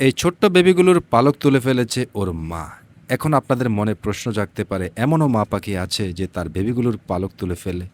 এই ছোট্ট বেবিগুলোর পালক তুলে ফেলেছে ওর মা। এখন আপনাদের মনে প্রশ্ন জাগতে পারে, এমনও মা পাখি আছে যে তার বেবিগুলোর পালক তুলে ফেলে।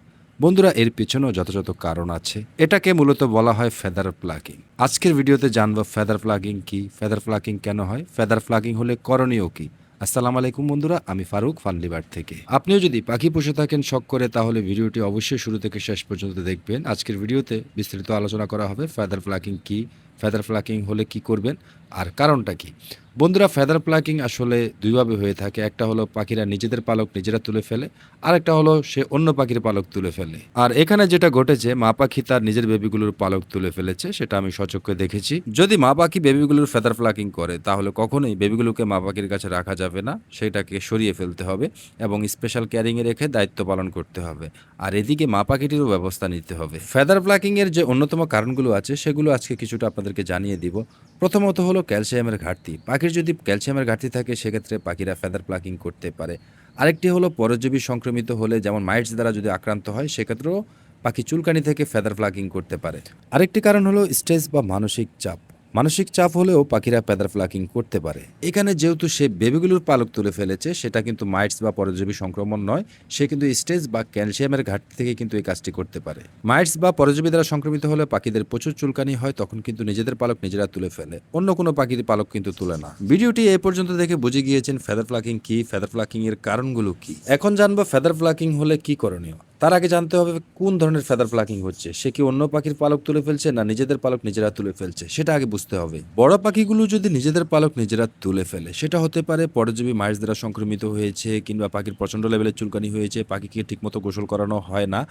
বন্ধুরা, এর পিছনেও যথাযথ কারণ আছে। এটাকে মূলত বলা হয় ফেদার প্লাকিং আজকের ভিডিওতে জানব ফেদার প্লাকিং কি? ফেদার প্লাকিং কেন হয়? ফেদার প্লাকিং হলে করণীয় কি? আসসালামু আলাইকুম বন্ধুরা, আমি ফারুক ফানলিবার থেকে। আপনিও যদি পাখি পুষে থাকেন শখ করে, তাহলে ভিডিওটি অবশ্যই শুরু থেকে শেষ পর্যন্ত দেখবেন। আজকের ভিডিওতে বিস্তারিত আলোচনা করা হবে ফেদার প্লাকিং কি? ফেদার প্লাকিং হলে কি করবেন? আর কারণটা কি? বন্ধুরা ফেদার প্লাকিং আসলে দুইভাবে হয়ে থাকে। একটা হলো পাখিরা নিজেদের পালক নিজেরা তুলে ফেলে আর একটা হলো সে অন্য পাখির পালক তুলে ফেলে। আর এখানে যেটা ঘটেছে, মা পাখি তার নিজের বেবিগুলোর পালক তুলে ফেলেছে, সেটা আমি সচক্ষে দেখেছি। যদি মা পাখি বেবিগুলোর ফেদার প্লাকিং করে, তাহলে কখনোই বেবিগুলোকে মা পাখির কাছে রাখা যাবে না, সেটাকে সরিয়ে ফেলতে হবে এবং স্পেশাল ক্যারিংয়ে রেখে দায়িত্ব পালন করতে হবে। আর এদিকে মা পাখিটিরও ব্যবস্থা নিতে হবে। ফেদার প্লাকিংয়ের যে অন্যতম কারণগুলো আছে, সেগুলো আজকে কিছুটা আপনাদেরকে জানিয়ে দিব। প্রথমত হলো ক্যালসিয়ামের ঘাটতি। পাখির যদি ক্যালসিয়ামের ঘাটতি থাকে, সেক্ষেত্রে পাখিরা ফেদার প্লাকিং করতে পারে। আরেকটি হলো পরজীবী সংক্রমিত হলে যেমন মাইটস দ্বারা যদি আক্রান্ত হয়, সেক্ষেত্রেও পাখি চুলকানি থেকে ফেদার প্লাকিং করতে পারে। আরেকটি কারণ হলো স্ট্রেস বা মানসিক চাপ। মানসিক চাপ হলেও পাখিরা ফেদার ফ্লাকিং করতে পারে। এখানে যেহেতু সে বেবিগুলোর পালক তুলে ফেলেছে, সেটা কিন্তু মাইটস বা পরজীবী সংক্রমণ নয়, সে কিন্তু স্টেজ বা ক্যালসিয়ামের ঘাটতি থেকে কিন্তু এই কাজটি করতে পারে। মাইটস বা পরজীবী দ্বারা সংক্রমিত হলে পাখিদের প্রচুর চুলকানি হয়, তখন কিন্তু নিজেদের পালক নিজেরা তুলে ফেলে, অন্য কোনো পাখির পালক কিন্তু তুলে না। ভিডিওটি এই পর্যন্ত দেখে বুঝে গিয়েছেন ফেদার ফ্লাকিং কি ফেদার ফ্লাকিং এর কারণগুলো কি। এখন জানব ফেদার ফ্লাকিং হলে কি করণীয়। তার আগে জানতে হবে কোন ধরনের ফেদার প্লাকিং হচ্ছে? সে কি অন্য পাখির পালক তুলে ফেলছে না নিজেদের পালক নিজেরা তুলে ফেলছে? সেটা আগে বুঝতে হবে। বড় পাখিগুলো যদি নিজেদের পালক নিজেরা তুলে ফেলে, সেটা হতে পারে পরজীবী মাইস দ্বারা সংক্রমিত হয়েছে, কিংবা পাখির প্রচণ্ড লেভেলের চুলকানি হয়েছে, পাখিকে ঠিকমতো গোসল করানো হয় না,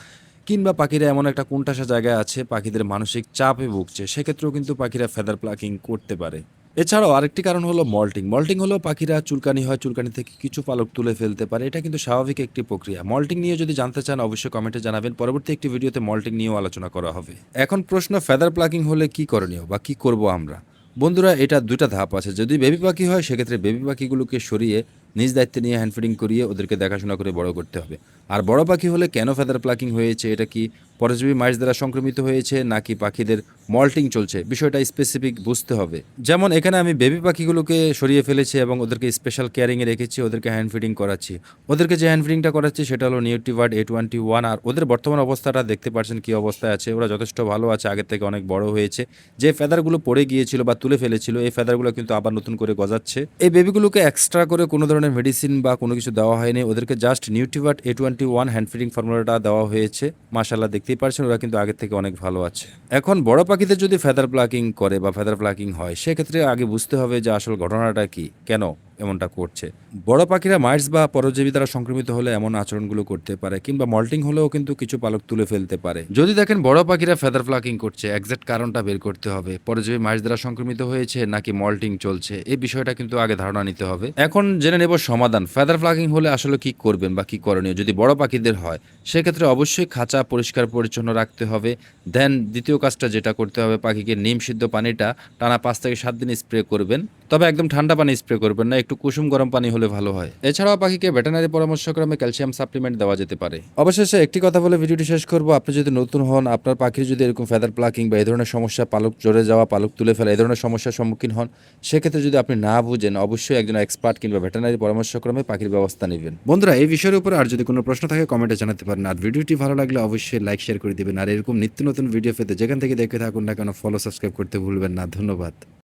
কিংবা পাখিরা এমন একটা কোনটাসা জায়গায় আছে, পাখিদের মানসিক চাপে ভুগছে, সেক্ষেত্রেও কিন্তু পাখিরা ফেদার প্লাকিং করতে পারে। এছাড়াও আরেকটি কারণ হলো মল্টিং। মল্টিং হলো পাখিরা চুলকানি হয়, চুলকানি থেকে কিছু পালক তুলে ফেলতে পারে। এটা কিন্তু স্বাভাবিক একটি প্রক্রিয়া। মল্টিং নিয়ে যদি জানতে চান, অবশ্যই কমেন্টে জানাবেন। পরবর্তী একটি ভিডিওতে মল্টিং নিয়েও আলোচনা করা হবে। এখন প্রশ্ন ফেদার প্লাকিং হলে কি করণীয় বা কি করব আমরা? বন্ধুরা, এটা দুইটা ধাপ আছে। যদি বেবি পাখি হয়, সেক্ষেত্রে বেবি পাখিগুলোকে সরিয়ে নিজ দায়িত্বে নিয়ে হ্যান্ড ফিডিং করিয়ে ওদেরকে দেখাশোনা করে বড় করতে হবে। আর বড় পাখি হলে কেন ফেদার প্লাকিং হয়েছে, এটা কি পরজীবী মাইস দ্বারা সংক্রমিত হয়েছে নাকি পাখিদের মল্টিং চলছে, বিষয়টা স্পেসিফিক বুঝতে হবে। যেমন এখানে আমি বেবি পাখিগুলোকে সরিয়ে ফেলেছি এবং ওদেরকে স্পেশাল কেয়ারিংয়ে রেখেছি, ওদেরকে হ্যান্ড ফিডিং করাচ্ছি। ওদেরকে যে হ্যান্ড ফিডিংটা করাচ্ছি সেটা হলো নিউট্রিভার্ড এ টোয়েন্টি ওয়ান আর ওদের বর্তমান অবস্থাটা দেখতে পাচ্ছেন কী অবস্থায় আছে, ওরা যথেষ্ট ভালো আছে, আগের থেকে অনেক বড় হয়েছে। যে ফেদারগুলো পড়ে গিয়েছিল বা তুলে ফেলেছিল, এই ফেদারগুলো কিন্তু আবার নতুন করে গজাচ্ছে। এই বেবিগুলোকে এক্সট্রা করে কোনো ধরনের মেডিসিন বা কোনো কিছু দেওয়া হয়নি, ওদেরকে জাস্ট নিউট্রিভার্ট এ টোয়েন্টি ওয়ান হ্যান্ড ফিডিং ফর্মুলাটা দেওয়া হয়েছে মাসাল্লাহ দেখতেই পারছেন, ওরা কিন্তু আগের থেকে অনেক ভালো আছে। এখন বড় পাখিদের যদি ফেদার প্লাকিং করে বা ফেদার প্লাকিং হয়, সেক্ষেত্রে আগে বুঝতে হবে যে আসল ঘটনাটা কি। কেন? এমনটা করছে। বড় পাখিরা মাইটস বা পরজীবী দ্বারা সংক্রমিত হলে এমন আচরণগুলো করতে পারে কিংবা মল্টিং হলেও কিন্তু কিছু পালক তুলে ফেলতে পারে। যদি দেখেন বড় পাখিরা ফেদার প্লাকিং করছে একজ্যাক্ট কারণটা বের করতে হবে, পরজীবী মাইটস দ্বারা সংক্রমিত হয়েছে নাকি মল্টিং চলছে, এই বিষয়টা কিন্তু আগে ধারণা নিতে হবে। এখন জেনে নেব সমাধান ফেদার প্লাকিং হলে আসলে কি করবেন বা কি করণীয়? যদি বড় পাখিদের হয়, সেক্ষেত্রে অবশ্যই খাঁচা পরিষ্কার পরিচ্ছন্ন রাখতে হবে দেন দ্বিতীয় কাজটা যেটা করতে হবে, পাখিকে নিম সিদ্ধ পানিটা টানা পাঁচ থেকে সাত দিন স্প্রে করবেন। তবে একদম ঠান্ডা পানি স্প্রে করবেন না, একটু কুসুম গরম পানি হলে ভালো হয়। এছাড়াও পাখিকে ভেটেনারি পরামর্শক্রমে ক্যালসিয়াম সাপ্লিমেন্ট দেওয়া যেতে পারে। অবশেষে একটি কথা বলে ভিডিওটি শেষ করব। আপনি যদি নতুন হন, আপনার পাখির যদি এরকম ফেদার প্লাকিং বা এই ধরনের সমস্যা, পালক জড়ে যাওয়া, পালক তুলে ফেলা এই ধরনের সমস্যার সম্মুখীন হন, সেক্ষেত্রে যদি আপনি না বুঝেন, অবশ্যই একজন এক্সপার্ট কিংবা ভেটেনারি পরামর্শক্রমে পাখির ব্যবস্থা নেবেন। বন্ধুরা, এই বিষয়ের উপর আর যদি কোনো প্রশ্ন থাকে কমেন্টে জানাতে পারেন। আর ভিডিওটি ভালো লাগলে অবশ্যই লাইক শেয়ার করে দিবেন। আর এরকম নিত্য নতুন ভিডিও পেতে যেখান থেকে দেখে থাকুন না কেন ফলো সাবস্ক্রাইব করতে ভুলবেন না। ধন্যবাদ।